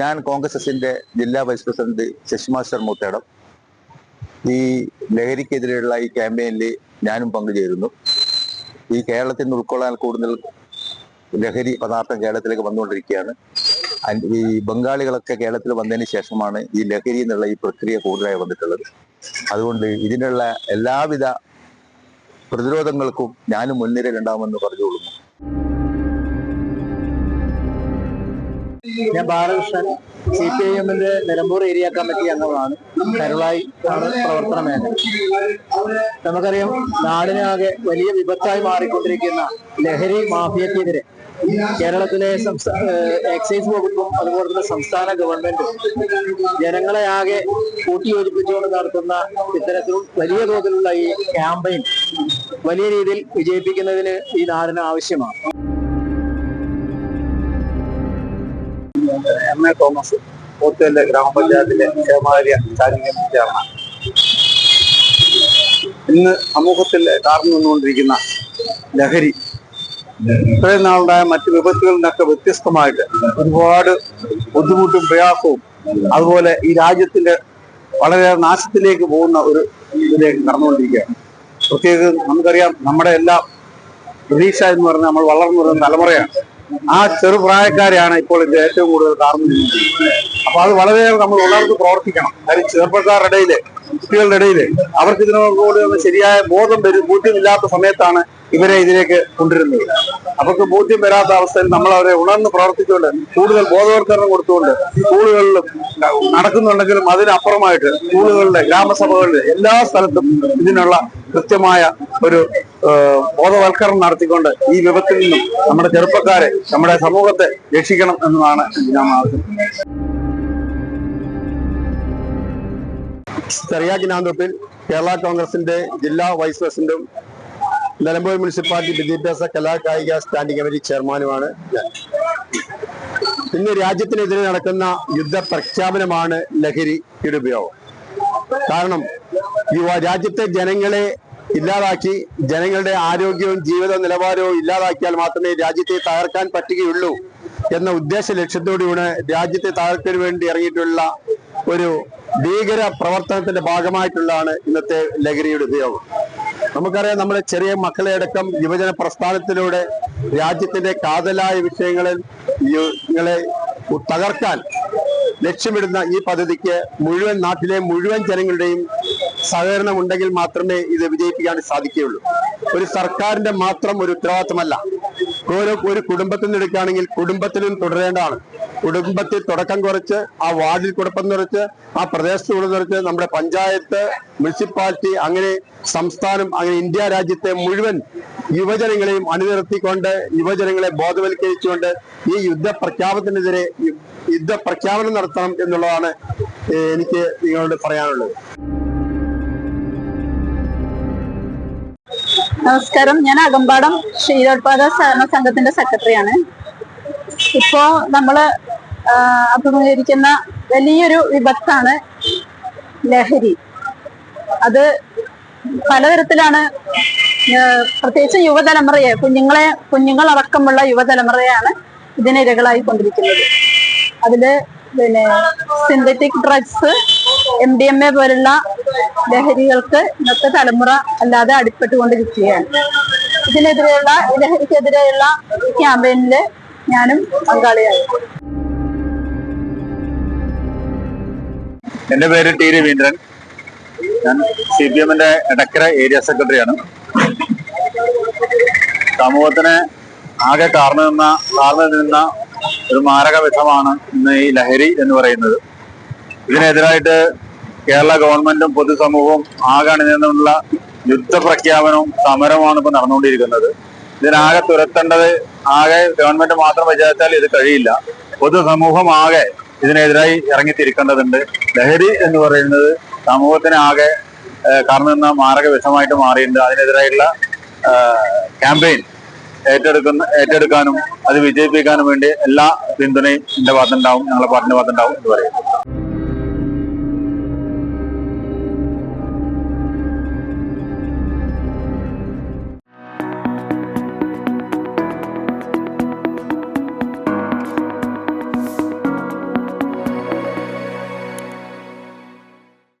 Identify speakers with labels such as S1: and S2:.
S1: ഞാൻ കോൺഗ്രസ് എസിന്റെ ജില്ലാ vice president Sasi master Moothedam. ഈ ലഹരിക്കെതിരെയുള്ള ഈ ക്യാമ്പയിനിൽ ഞാനും പങ്കുചേരുന്നു. ഈ കേരളത്തിൽ നിന്ന് ഉൾക്കൊള്ളാൻ കൂടുതൽ ലഹരി പദാർത്ഥം കേരളത്തിലേക്ക് വന്നുകൊണ്ടിരിക്കുകയാണ്. ഈ ബംഗാളികളൊക്കെ കേരളത്തിൽ വന്നതിന് ശേഷമാണ് ഈ ലഹരി എന്നുള്ള ഈ പ്രക്രിയ കൂടുതലായി വന്നിട്ടുള്ളത്. അതുകൊണ്ട് ഇതിനുള്ള എല്ലാവിധ പ്രതിരോധങ്ങൾക്കും ഞാനും മുൻനിരയിലുണ്ടാവുമെന്ന് പറഞ്ഞുകൊള്ളുന്നു.
S2: ഞാൻ ബാലകൃഷ്ണൻ സി പി ഐ എമ്മിന്റെ നിലമ്പൂർ ഏരിയ കമ്മിറ്റി അംഗമാണ്. കരുളായി ആണ് പ്രവർത്തന മേഖല നമുക്കറിയാം നാടിനാകെ വലിയ വിപത്തായി മാറിക്കൊണ്ടിരിക്കുന്ന ലഹരി മാഫിയക്കെതിരെ കേരളത്തിലെ എക്സൈസ് വകുപ്പും അതുപോലെ തന്നെ സംസ്ഥാന ഗവൺമെന്റും ജനങ്ങളെ ആകെ കൂട്ടിയോജിപ്പിച്ചുകൊണ്ട് നടത്തുന്ന ഇത്തരത്തിൽ വലിയ തോതിലുള്ള ഈ ക്യാമ്പയിൻ വലിയ രീതിയിൽ വിജയിപ്പിക്കുന്നതിന് ഈ നാടിന് ആവശ്യമാണ്.
S3: M A Thomas. പോത്തേൽ ഗ്രാമപഞ്ചായത്തിലെ ക്ഷേമാര്യ സ്റ്റാൻഡിംഗ് ചേർന്ന. ഇന്ന് സമൂഹത്തിൽ കാർന്നു നിന്നുകൊണ്ടിരിക്കുന്ന ലഹരി ഇത്രയും നാളുണ്ടായ മറ്റ് വിപത്തുകളിൽ നിന്നൊക്കെ വ്യത്യസ്തമായിട്ട് ഒരുപാട് ബുദ്ധിമുട്ടും പ്രയാസവും അതുപോലെ ഈ രാജ്യത്തിന്റെ വളരെ നാശത്തിലേക്ക് പോകുന്ന ഒരു ഇതിലേക്ക് കടന്നുകൊണ്ടിരിക്കുകയാണ് പ്രത്യേകിച്ച് നമുക്കറിയാം നമ്മുടെ എല്ലാം പ്രതീക്ഷ എന്ന് പറഞ്ഞാൽ നമ്മൾ വളർന്നു വരുന്ന തലമുറയാണ്. ആ ചെറുപ്രായക്കാരെയാണ് ഇപ്പോൾ ഇത് ഏറ്റവും കൂടുതൽ നിൽക്കുന്നത് അപ്പൊ അത് വളരെയേറെ നമ്മൾ ഉണർന്ന് പ്രവർത്തിക്കണം. കാര്യം ചെറുപ്പക്കാരുടെ ഇടയിൽ കുട്ടികളുടെ ഇടയിൽ അവർക്ക് ഇതിനോട് ശരിയായ ബോധം വരും ബോധ്യമില്ലാത്ത സമയത്താണ് ഇവരെ ഇതിലേക്ക് കൊണ്ടുവരുന്നത്. അവർക്ക് ബോധ്യം വരാത്ത അവസ്ഥയിൽ നമ്മൾ അവരെ ഉണർന്ന് പ്രവർത്തിച്ചുകൊണ്ട് കൂടുതൽ ബോധവൽക്കരണം കൊടുത്തുകൊണ്ട് സ്കൂളുകളിലും നടക്കുന്നുണ്ടെങ്കിലും അതിനപ്പുറമായിട്ട് സ്കൂളുകളിലെ ഗ്രാമസഭകളിലെ എല്ലാ സ്ഥലത്തും ഇതിനുള്ള കൃത്യമായ ഒരു ബോധവൽക്കരണം നടത്തിക്കൊണ്ട് ഈ വിപത്തിൽ നിന്നും നമ്മുടെ ചെറുപ്പക്കാരെ നമ്മുടെ സമൂഹത്തെ രക്ഷിക്കണം എന്നതാണ് ഞാൻ ആവശ്യം
S2: ചെറിയാക്കിനാന്തോപ്പിൽ കേരള കോൺഗ്രസിന്റെ ജില്ലാ വൈസ് പ്രസിഡന്റും നിലമ്പൂർ മുനിസിപ്പാലിറ്റി വിദ്യാഭ്യാസ കലാ കായിക സ്റ്റാൻഡിംഗ് കമ്മിറ്റി ചെയർമാനുമാണ് ഞാൻ. ഇന്ന് രാജ്യത്തിനെതിരെ നടക്കുന്ന യുദ്ധ പ്രഖ്യാപനമാണ് ലഹരിയുടെ ഉപയോഗം. കാരണം യുവ രാജ്യത്തെ ജനങ്ങളെ ഇല്ലാതാക്കി ജനങ്ങളുടെ ആരോഗ്യവും ജീവിത നിലവാരവും ഇല്ലാതാക്കിയാൽ മാത്രമേ രാജ്യത്തെ തകർക്കാൻ പറ്റുകയുള്ളൂ എന്ന ഉദ്ദേശ ലക്ഷ്യത്തോടുകൂടെ രാജ്യത്തെ തകർക്കാൻ വേണ്ടി ഇറങ്ങിയിട്ടുള്ള ഒരു ഭീകര പ്രവർത്തനത്തിന്റെ ഭാഗമായിട്ടുള്ളതാണ് ഇന്നത്തെ ലഹരിയുടെ ഉപയോഗം. നമുക്കറിയാം നമ്മുടെ ചെറിയ മക്കളെ അടക്കം യുവജന പ്രസ്ഥാനത്തിലൂടെ രാജ്യത്തിന്റെ കാതലായ വിഷയങ്ങളിൽ ങ്ങളെ തകർക്കാൻ ലക്ഷ്യമിടുന്ന ഈ പദ്ധതിക്ക് മുഴുവൻ നാട്ടിലെ മുഴുവൻ ജനങ്ങളുടെയും സഹകരണം ഉണ്ടെങ്കിൽ മാത്രമേ ഇത് വിജയിപ്പിക്കാൻ സാധിക്കുകയുള്ളൂ. ഒരു സർക്കാരിന്റെ മാത്രം ഒരു ഉത്തരവാദിത്തമല്ല. ഓരോ ഒരു കുടുംബത്തിൽ നിന്ന് എടുക്കുകയാണെങ്കിൽ കുടുംബത്തിലും തുടരേണ്ടതാണ്. കുടുംബത്തിൽ തുടക്കം കുറച്ച് ആ വാർഡിൽ കുടുംബം നിറച്ച് ആ പ്രദേശത്ത് കുടുംബം നിറച്ച് നമ്മുടെ പഞ്ചായത്ത് മുനിസിപ്പാലിറ്റി അങ്ങനെ സംസ്ഥാനം അങ്ങനെ ഇന്ത്യ രാജ്യത്തെ മുഴുവൻ യുവജനങ്ങളെയും അണിനിർത്തിക്കൊണ്ട് യുവജനങ്ങളെ ബോധവൽക്കരിച്ചുകൊണ്ട് ഈ യുദ്ധ പ്രഖ്യാപനത്തിനെതിരെ യുദ്ധ പ്രഖ്യാപനം നടത്തണം എന്നുള്ളതാണ് എനിക്ക് നിങ്ങളോട് പറയാനുള്ളത്.
S4: നമസ്കാരം. ഞാൻ അകമ്പാടം ക്ഷീരോത്പാദ സഹകരണ സംഘത്തിന്റെ സെക്രട്ടറിയാണ്. ഇപ്പോ നമ്മൾ അഭിമുഖീകരിക്കുന്ന വലിയൊരു വിപത്താണ് ലഹരി. അത് പലതരത്തിലാണ് പ്രത്യേകിച്ച് യുവതലമുറയെ കുഞ്ഞുങ്ങളെ കുഞ്ഞുങ്ങളടക്കമുള്ള യുവതലമുറയാണ് ഇതിന് ഇരകളായി കൊണ്ടിരിക്കുന്നത് അതിൽ പിന്നെ synthetic drugs M D M A പോലുള്ള ലഹരികൾക്ക് ഇന്നത്തെ തലമുറ അല്ലാതെ അടിപ്പെട്ടുകൊണ്ടിരിക്കുകയാണ്. ഇതിനെതിരെയുള്ള ലഹരിക്കെതിരെയുള്ള ക്യാമ്പയിനിൽ ഞാനും പങ്കാളിയായി
S3: എന്റെ പേര് ടി രവീന്ദ്രൻ. ഞാൻ സി പി എമ്മിന്റെ എടക്കര ഏരിയ സെക്രട്ടറിയാണ്. സമൂഹത്തിന് ആകെ കാർന്നു നിന്ന കാർന്നു നിന്ന ഒരു മാരക ഇന്ന് ഈ ലഹരി എന്ന് പറയുന്നത്. ഇതിനെതിരായിട്ട് കേരള ഗവൺമെന്റും പൊതുസമൂഹവും ആകെ നിന്നുള്ള യുദ്ധപ്രഖ്യാപനവും സമരവുമാണ് ഇപ്പൊ നടന്നുകൊണ്ടിരിക്കുന്നത്. ഇതിനാകെ തുരത്തേണ്ടത് ആകെ ഗവൺമെന്റ് മാത്രം വിചാരിച്ചാൽ ഇത് കഴിയില്ല. പൊതുസമൂഹം ആകെ ഇതിനെതിരായി ഇറങ്ങിത്തിരിക്കേണ്ടതുണ്ട്. ലഹരി എന്ന് പറയുന്നത് സമൂഹത്തിന് ആകെ കാരണം നിന്ന മാരക വിഷമായിട്ട് മാറിയിട്ടുണ്ട്. അതിനെതിരായിട്ടുള്ള ക്യാമ്പയിൻ ഏറ്റെടുക്കുന്ന ഏറ്റെടുക്കാനും അത് വിജയിപ്പിക്കാനും വേണ്ടി എല്ലാ പിന്തുണയും എന്റെ ഭാഗത്തുണ്ടാവും ഞങ്ങളുടെ പാർട്ടിന്റെ ഭാഗത്തുണ്ടാവും എന്ന് പറയും.